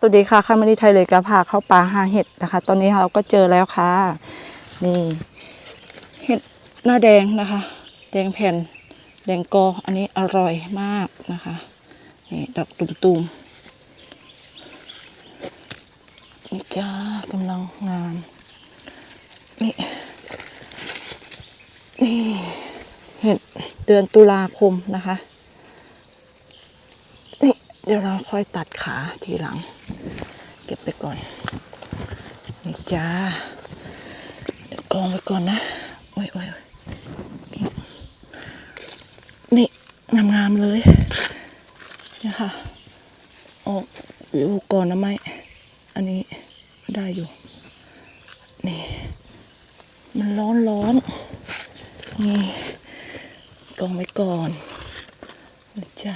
สวัสดีค่ะข้ามาดีไทยเลยกระพาเข้าป่าหาเห็ดนะคะ ตอนนี้เราก็เจอแล้วค่ะ นี่เห็ดหน้าแดงนะคะ แดงแผ่น แดงกอ อันนี้อร่อยมากนะคะ นี่ดอกตุ่มๆ นี่จ้ากำลังงาน นี่ นี่เห็ดเดือนตุลาคมนะคะ นี่เดี๋ยวเราค่อยตัดขาทีหลัง เก็บไปก่อน นี่จ้าเดี๋ยวกองไว้ก่อนนะ โอ้ยโอ้ยนี่งามๆเลยเนี่ยค่ะ ออกอยู่ก่อนนะไม่ อันนี้ได้อยู่ นี่ มันร้อนร้อน นี่กองไว้ก่อนนี่จ้า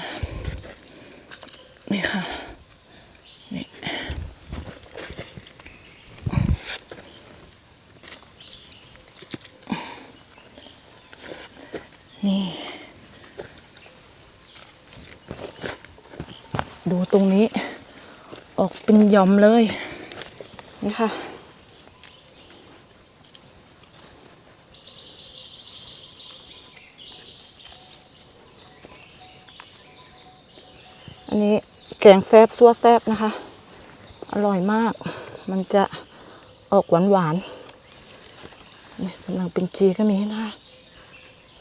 นี่ค่ะ นี่ ดูตรงนี้ ออกเป็นย่อมเลย นี่ค่ะ อันนี้แกงแซบซัวแซบนะคะ อร่อยมาก มันจะออกหวานหวานนี่กำลังเป็นจีก็มีนะคะ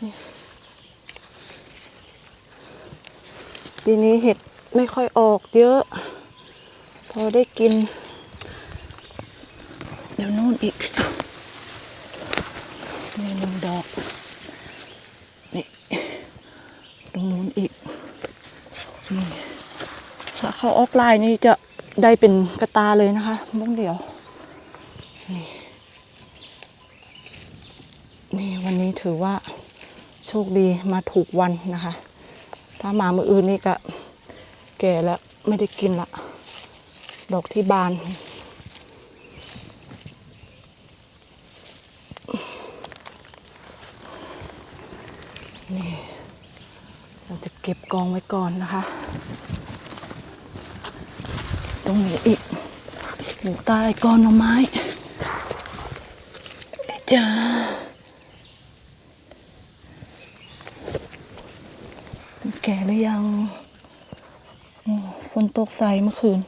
นี่ ปีนี้เห็ดไม่ค่อยออกเยอะ พอได้กิน เดี๋ยวนู่นอีกนี่หนึ่งดอก นี่ ตรงนู้นอีก นี่ถ้าเข้าออฟไลน์นี่จะได้เป็นกระตาเลยนะคะบ้งเดียว นี่ นี่วันนี้ถือว่าโชคดีมาถูกวันนะคะ ถ้ามามืออื่นนี่ก็แก่แล้วไม่ได้กินละ ดอกที่บาน นี่เราจะเก็บกองไว้ก่อนนะคะ ตรงนี้อีกอยู่ใต้ก้อนหน่อไม้จ้า แก่หรือยังฝนตกใส่เมื่อคืน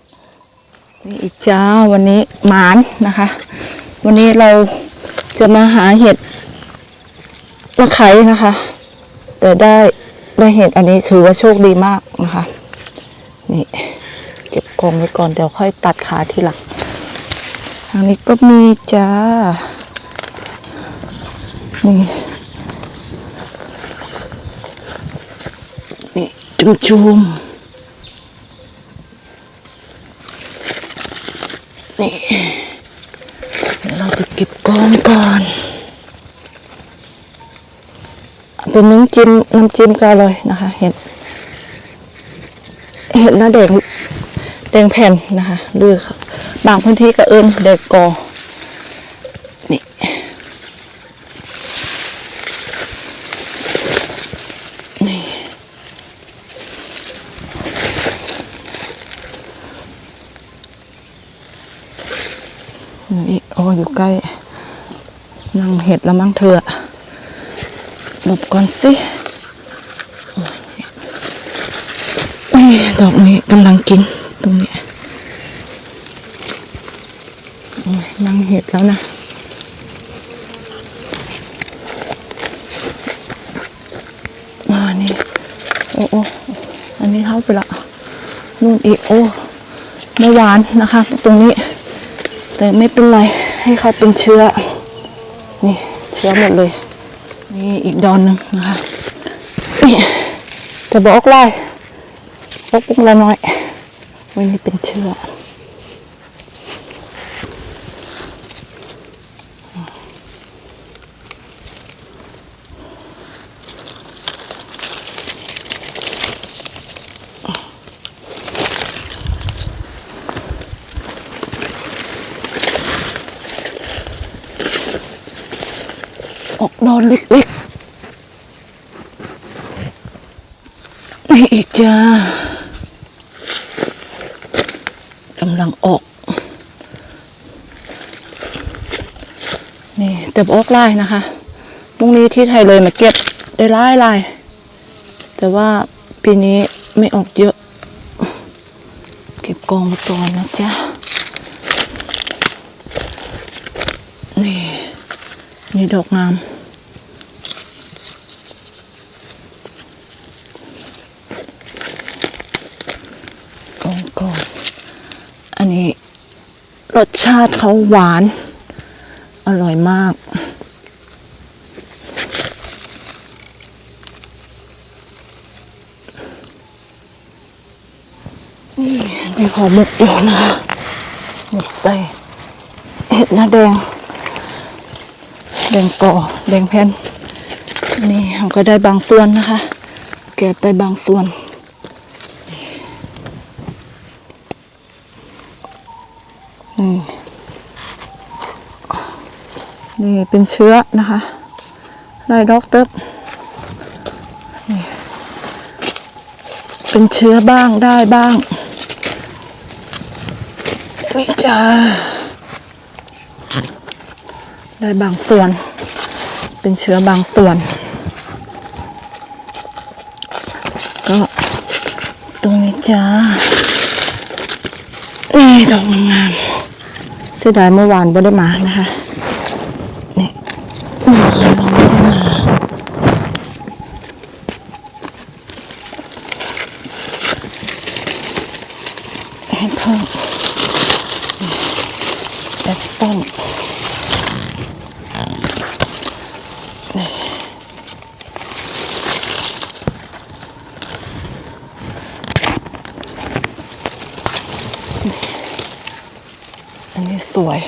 นี่อีกจ้าวันนี้หมานนะคะ วันนี้เราจะมาหาเห็ดมาไขนะคะ แต่ได้ได้เห็ดอันนี้ถือว่าโชคดีมากนะคะ นี่เก็บกองไว้ก่อนเดี๋ยวค่อยตัดขาทีหลังทางนี้ก็มีจ้านี่ จุ่มจุมๆนี่เราจะเก็บกองก่อนเป็นน้ำจิ้มน้ำจิ้มก็อร่อยนะคะ เห็ดเห็ดหน้าแดงแดงแผ่นนะคะหรือบางพื้นที่ก็เอิ้นแดงกอนี่ นี่โอ้อยู่ใกล้นั่งเห็ดแล้วมั้งเธอหลบก่อนสินี่ดอกนี้กำลังกินตรงนี้นั่งเห็ดแล้วนะมานี่โอ้โอ้อันนี้เข้าไปละนู่นอีกโอ้เมื่อวานนะคะ ตรงนี้ แต่ไม่เป็นไรให้เขาเป็นเชื้อ นี่เชื้อหมดเลย นี่อีกดอนหนึ่งนะคะนี่แต่บอกไล่พกปุ้งละน้อยวันนี้เป็นเชื้อ ออกดอนเล็กๆนี่อีกจ้ากำลังออก นี่แต่ออกไล่นะคะพรุ่งนี้ที่ไทยเลยมาเก็บได้ไล่ไล่แต่ว่าปีนี้ไม่ออกเยอะ เก็บกองไว้ก่อนนะจ๊ะ นี่ นี่ดอกงาม กองกองอันนี้ ร สชาติเขาหวาน อร่อยมาก นี่มีหอมหมกอยู่นะหมกใส่เห็ดหน้าแดง แดงก่อ แดงแผ่นนี่เราก็ได้บางส่วนนะคะแกะไปบางส่วน นี่นี่เป็นเชื้อนะคะลายด็อกเติบนี่เป็นเชื้อบ้างได้บ้างนี่จ้าได้บางส่วน เป็นเชื้อบางส่วน ก็ตรงนี้จ้านี่ดอกงาม เสียดายเมื่อวานไม่ได้มานะคะนี่เมื่อวานเราไม่ได้มาเห็นเพิ่มแบ็กซ่อนนี่ สวย